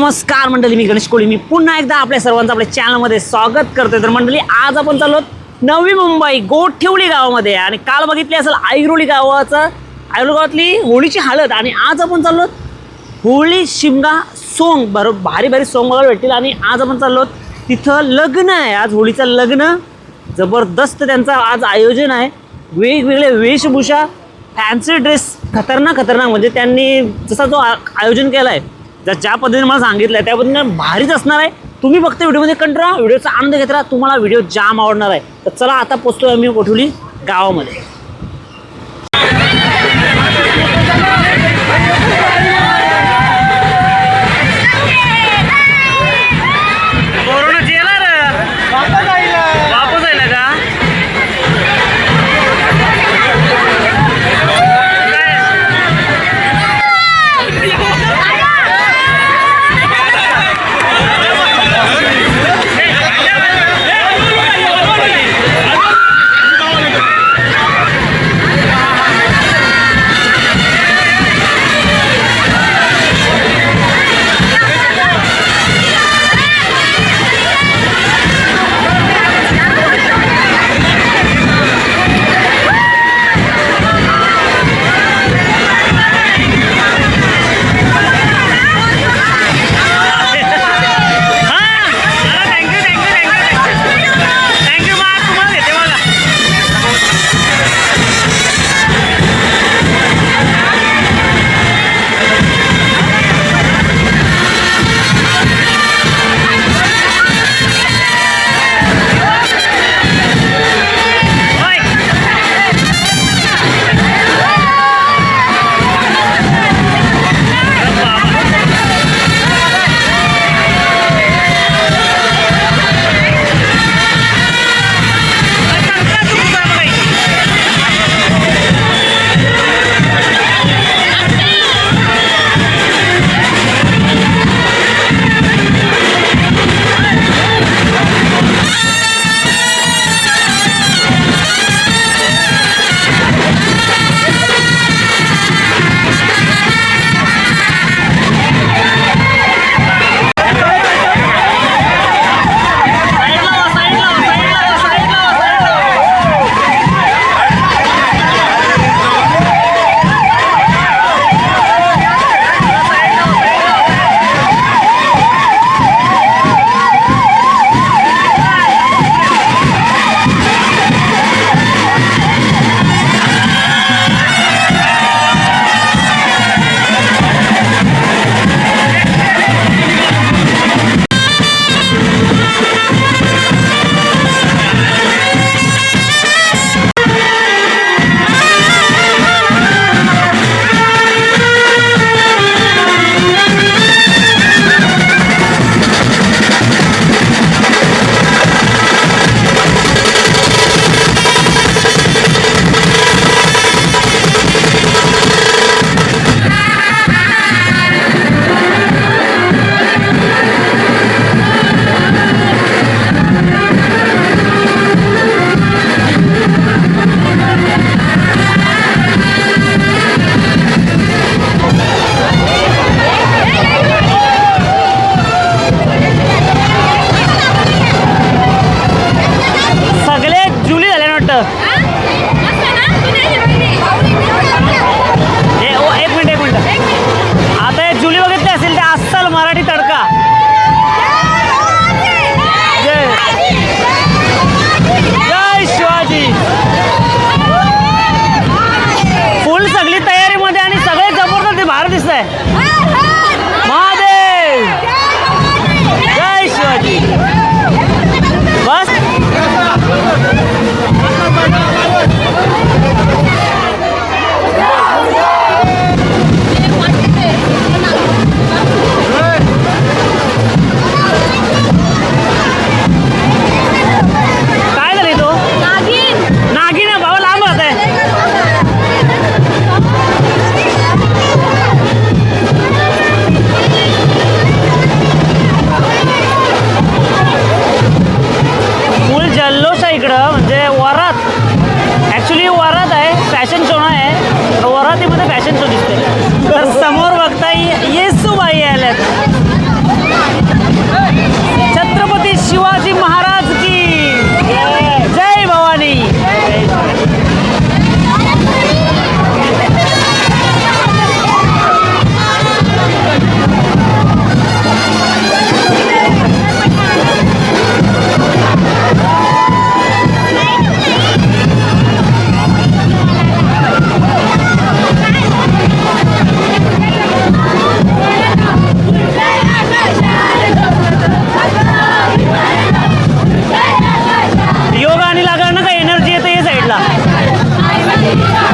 नमस्कार मंडळी मी गणेश कोळी. मी पुन्हा एकदा आपल्या सर्वांचं आपल्या चॅनलमध्ये स्वागत करतोय. तर मंडळी आज आपण चाललो नवी मुंबई गोठेवली गावामध्ये. आणि काल बघितली असेल ऐरोली गावाचं ऐरोली गावातली होळीची हळद आणि आज आपण चाललो होळी शिमगा सोंग. बरो भारी भारी सोंग बघायला भेटतील. आणि आज आपण चाललो तिथं लग्न आहे. आज होळीचं लग्न. जबरदस्त त्यांचं आज आयोजन आहे. वेगवेगळे वेशभूषा फॅन्सी ड्रेस खतरनाक खतरनाक. म्हणजे त्यांनी जसा जो आ- आयोजन केला आहे जर ज्या पद्धतीने मला सांगितलं आहे त्या पद्धतीने भारीच असणार आहे. तुम्ही फक्त व्हिडिओमध्ये कंटाळा व्हिडिओचा आनंद घेत राहा तुम्हाला व्हिडिओ जाम आवडणार आहे. तर चला आता पोचतोय आम्ही कोठुली गावामध्ये. Thank you.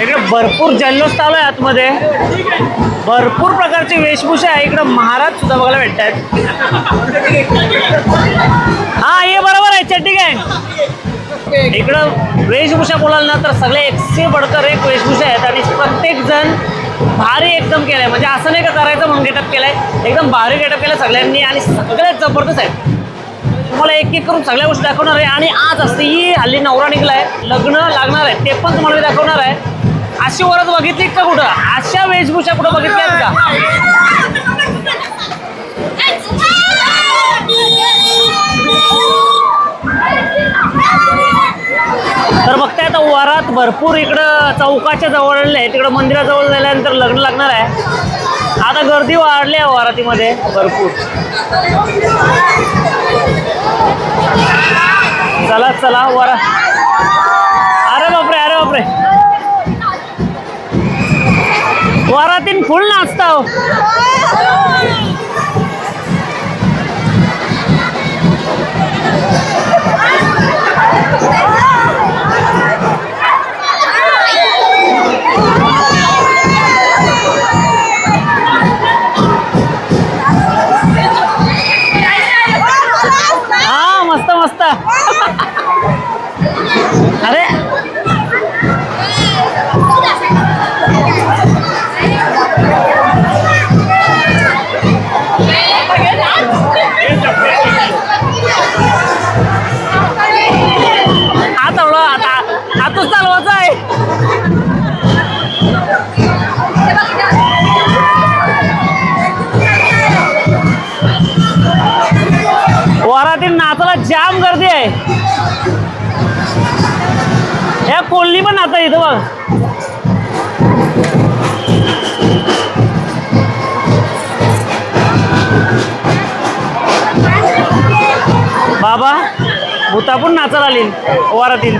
इकडे भरपूर जल्लोष चालू आहे आतमध्ये. भरपूर प्रकारची वेशभूषा आहे. इकडं महाराज सुद्धा बघायला भेटतात हा हे बरोबर आहे चड्डी गँग. इकडं वेशभूषा बोलाल ना तर सगळे एकशे बडकर एक वेशभूषा आहेत आणि प्रत्येक जण भारी एकदम केलंय. म्हणजे असं नाही का करायचं म्हणून गेटअप केलंय. एकदम भारी गेटअप केलं सगळ्यांनी आणि सगळ्यात जबरदस्त आहे तुम्हाला एक एक करून सगळ्या गोष्टी दाखवणार आहे. आणि आज असते ही हल्ली नवरा निघलाय. लग्न लागणार आहे. ते पण तुम्हाला मी दाखवणार आहे. अशी वरच बघितली का कुठं? अशा वेशभूषा कुठं बघितल्या का? तर बघताय आता वरात भरपूर इकडं चौकाच्या जवळ आहे तिकडं मंदिराजवळ झाल्यानंतर लग्न लागणार आहे. आता गर्दी वाढली आहे वारातीमध्ये भरपूर. चला चला वरा वरातीन फुल नाचता हो. हा मस्त मस्त. अरे इथं बघ. बाबा भूता पण नाचायला आली वारातील.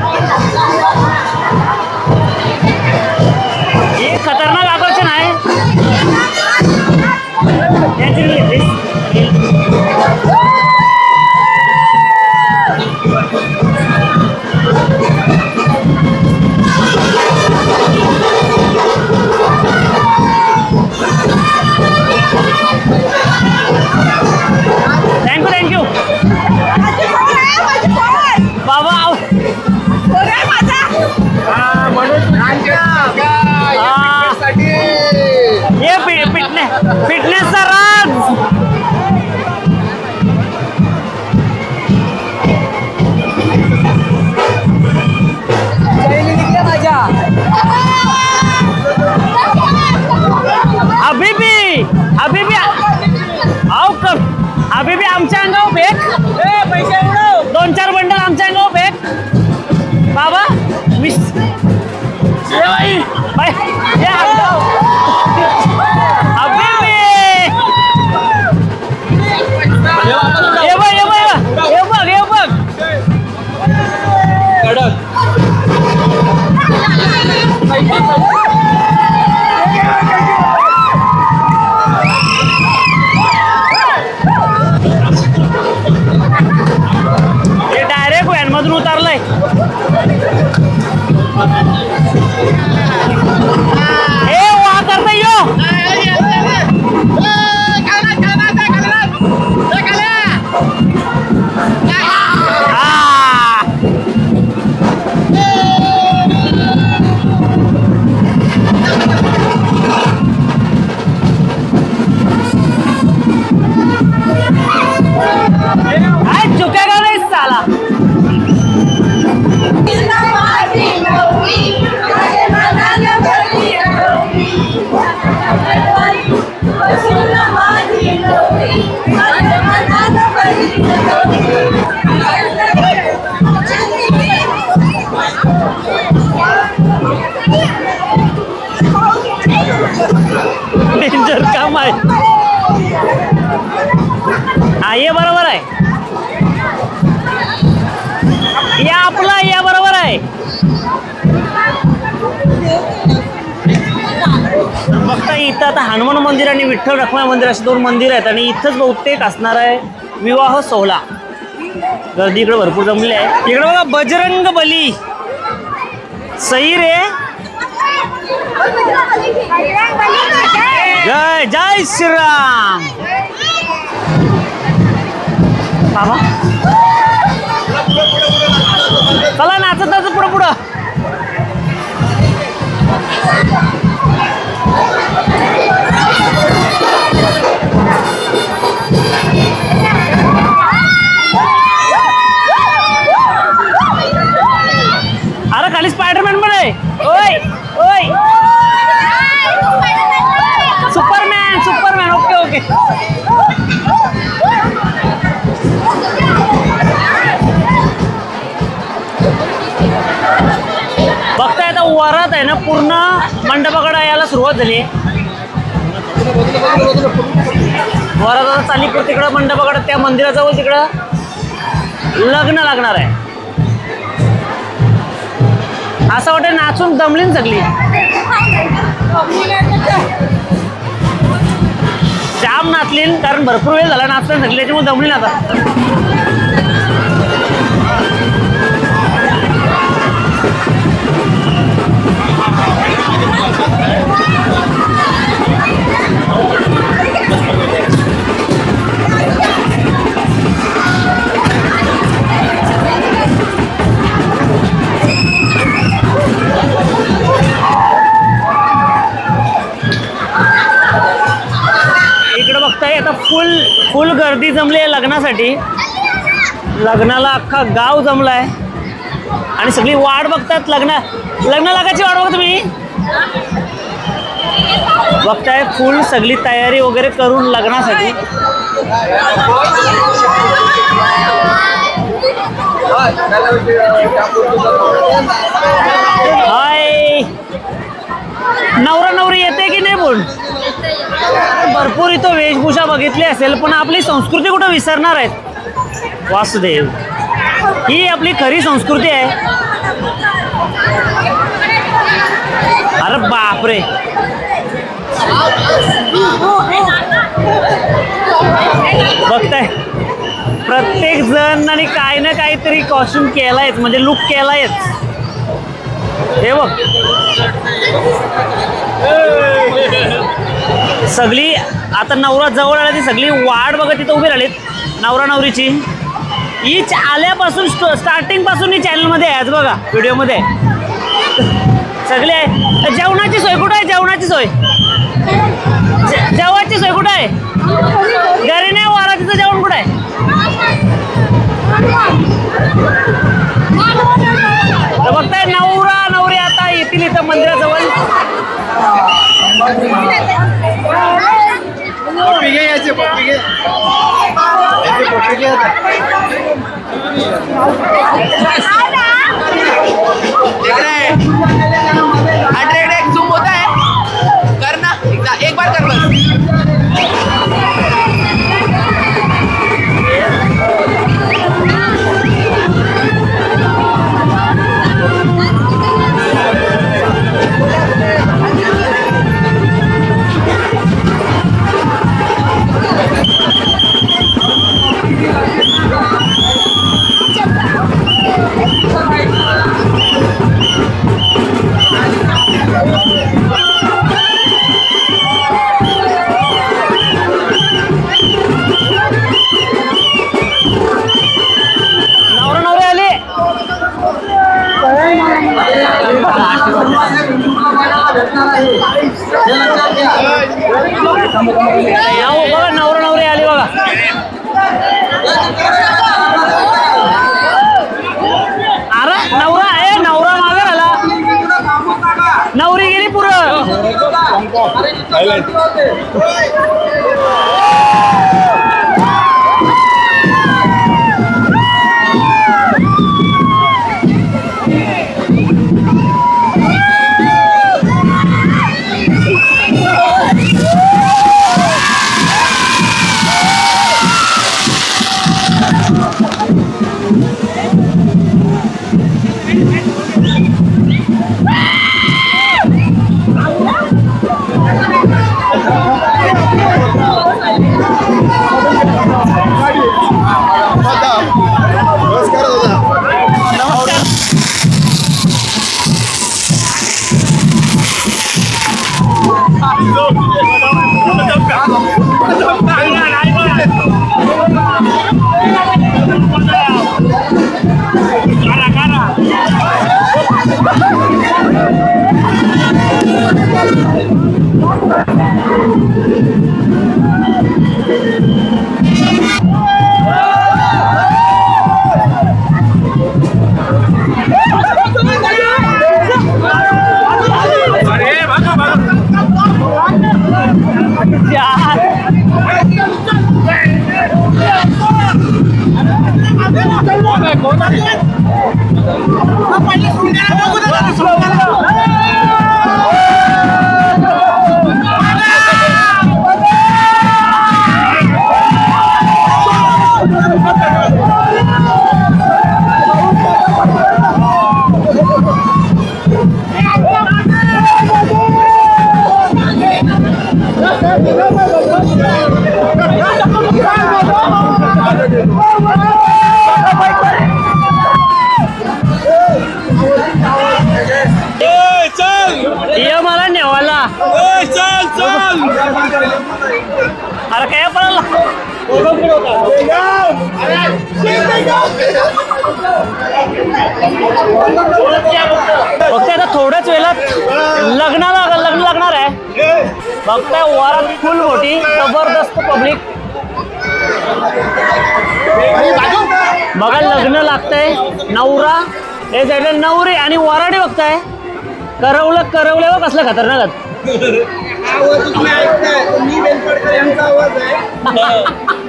हे खतरनाक आकर्षण आहे. Vai, vai, vai. आहे इथं आता हनुमान मंदिर आणि विठ्ठल रखुमाई मंदिर असे दोन मंदिर आहेत आणि इथंच बहुतेक असणार आहे विवाह सोहळा. गर्दी इकडे भरपूर जमली आहे. इकडे बघा बजरंग बली. सई रे जय जय श्रीराम. बाबा. चला नाचत नाचत पुढं पुढं. बघताय आता वरात आहे ना पूर्ण मंडपाकडे यायला सुरुवात झाली. वरात आता चाली तिकडं मंडपाकडे त्या मंदिराजवळ तिकडं लग्न लागणार आहे. असं वाटतं नाचून दमलीन सगळी. हो, हो. जाम नाचलीन कारण भरपूर वेळ झाला नाचता सगळी त्याच्यामुळे दमलीन आता. लग्नासाठी लग्नाला अख्खा गाव जमलाय. आणि सगळी वाट बघतात लग्न लग्न लागायची वाट बघा तुम्ही? बघताय फुल सगळी तयारी वगैरे करून लग्नासाठी. हाय. भरपूर इथं वेशभूषा बघितली असेल पण आपली संस्कृती कुठं विसरणार आहेत? वासुदेव. ही आपली खरी संस्कृती आहे. अरे बापरे. बघताय. प्रत्येक जण आणि काय ना काहीतरी कॉस्ट्युम केलायच म्हणजे लुक केलायच. हे बघ. सगळी आता नवरा जवळ आला ती सगळी वाट बघा तिथं उभी राहिलीत. नवरा नवरीची. हीच आल्यापासून स्टार्टिंगपासून ही चॅनलमध्ये आहे आज बघा व्हिडिओमध्ये सगळे आहे. जेवणाची सोय कुठं आहे? जेवणाची सोय. जेवणाची सोय कुठं आहे? घरी नाही वारा तिथं जेवण कुठं आहे? तर बघताय नवरा नवरी आता येतील इथं मंदिराजवळ. पप्पी घे याचे पप्पी घे. याचे पप्पी घे आता. हंड्रेड एक जूम एक बार कर बस. Adelante. अरे काय पळाला? फक्त आता थोड्याच वेळात लग्नाला लग्न लागणार आहे. बघताय वारात फुल मोठी जबरदस्त पब्लिक बघा लग्न लागतंय. नवरा हे साईडला नवरी आणि वराडे बघताय. करवलं करवलं बघ हो, कसलं खतरनाक आहेत. आवाज तुम्ही ऐकताय मी बेलपडकर यांचा आवाज आहे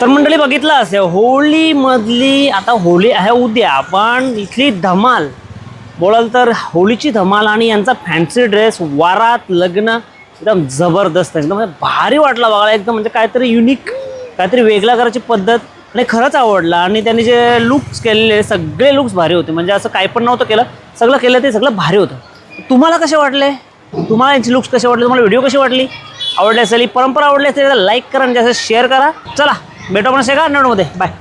तर मंडळी बघितलं असेल होळीमधली आता होळी आहे उद्या पण इथली धमाल बोलाल तर होळीची धमाल आणि यांचा फॅन्सी ड्रेस वारात लग्न एकदम जबरदस्त एकदम म्हणजे भारी वाटला बघायला एकदम म्हणजे काहीतरी युनिक काहीतरी वेगळा करायची पद्धत आणि खरंच आवडला आणि त्यांनी जे लुक्स केलेले सगळे लुक्स भारी होते म्हणजे असं काही पण नव्हतं केलं सगळं केलं ते सगळं भारी होतं. तुम्हाला कसे वाटले? तुम्हाला यांची लुक्स कसे वाटले? तुम्हाला व्हिडिओ कशी वाटली? आवडली असेल ही परंपरा आवडली असेल तर लाईक करा आणि जास्त शेअर करा. चला भेटू आपण शेका नोटमध्ये? बाय